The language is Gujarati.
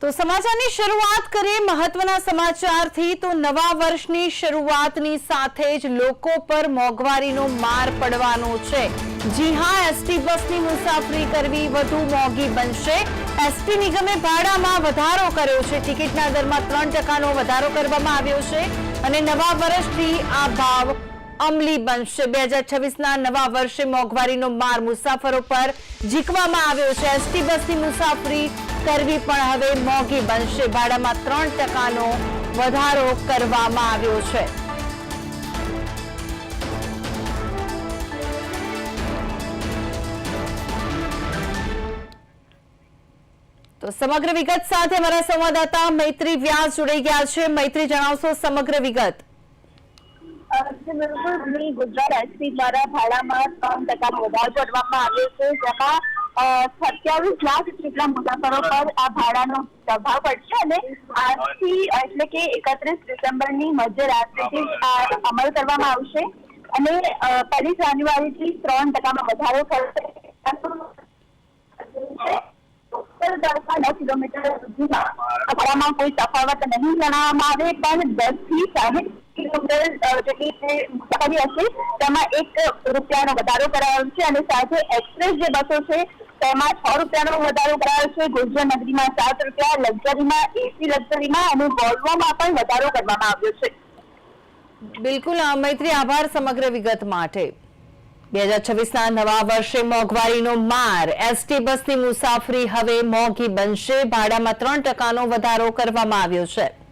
તો સમાચારની શરૂઆત કરીએ મહત્વના સમાચારથી. તો નવા વર્ષની શરૂઆતની સાથે જ લોકો પર મોંઘવારીનો માર પડવાનો છે. જી હા, એસટી બસની મુસાફરી કરવી વધુ મોંઘી બનશે. એસટી નિગમે ભાડામાં વધારો કર્યો છે. ટિકિટના દરમાં ત્રણ ટકાનો વધારો કરવામાં આવ્યો છે અને નવા વર્ષથી આ ભાવ અમલી બનશે. બે હજાર છવ્વીસના નવા વર્ષે મોંઘવારીનો માર મુસાફરો પર ઝીકવામાં આવ્યો છે. એસટી બસની મુસાફરી કરવી પણ હવે મોંઘી બનશે. ભાડામાં ત્રણ ટકાનો વધારો કરવામાં આવ્યો છે. સમગ્ર વિગત સાથે અમારા સંવાદદાતા મૈત્રી વ્યાસ જોડાઈ ગયા છે. મૈત્રી, જણાવશો સમગ્ર વિગત? બિલકુલ. ગુજરાત એસપી દ્વારા ભાડામાં ત્રણ ટકાનો વધારો કરવામાં આવ્યો છે. જેમાં સત્યાવીસ લાખ જેટલા મુસાફરો પર આ ભાડાનો પ્રભાવ પડશે અને આજથી એટલે કે એકત્રીસ ડિસેમ્બરની મધ્યરાત્રિથી જ આ અમલ કરવામાં આવશે. અને પહેલી જાન્યુઆરીથી ત્રણ ટકામાં વધારો થશે. કિલોમીટર સુધીમાં ભાડામાં કોઈ તફાવત નહીં જણાવવામાં આવે, પણ દસથી સાહીઠ કિલોમીટર જેટલી જે મુસાફરી હશે, તેમાં એક રૂપિયાનો વધારો કરાયો છે અને સાથે એક્સપ્રેસ જે બસો છે તેમાં છ રૂપિયાનો વધારો કરાયો છે. ગુર્જર નગરીમાં સાત રૂપિયા, લક્ઝરીમાં એસી લક્ઝરીમાં અને વોલ્વોમાં પણ વધારો કરવામાં આવ્યો છે. બિલકુલ મૈત્રી આભાર સમગ્ર વિગત માટે. બે હજાર છવ્વીસના નવા વર્ષે મોંઘવારીનો માર. એસટી બસની મુસાફરી હવે મોંઘી બનશે. ભાડામાં ત્રણ ટકાનો વધારો કરવામાં આવ્યો છે.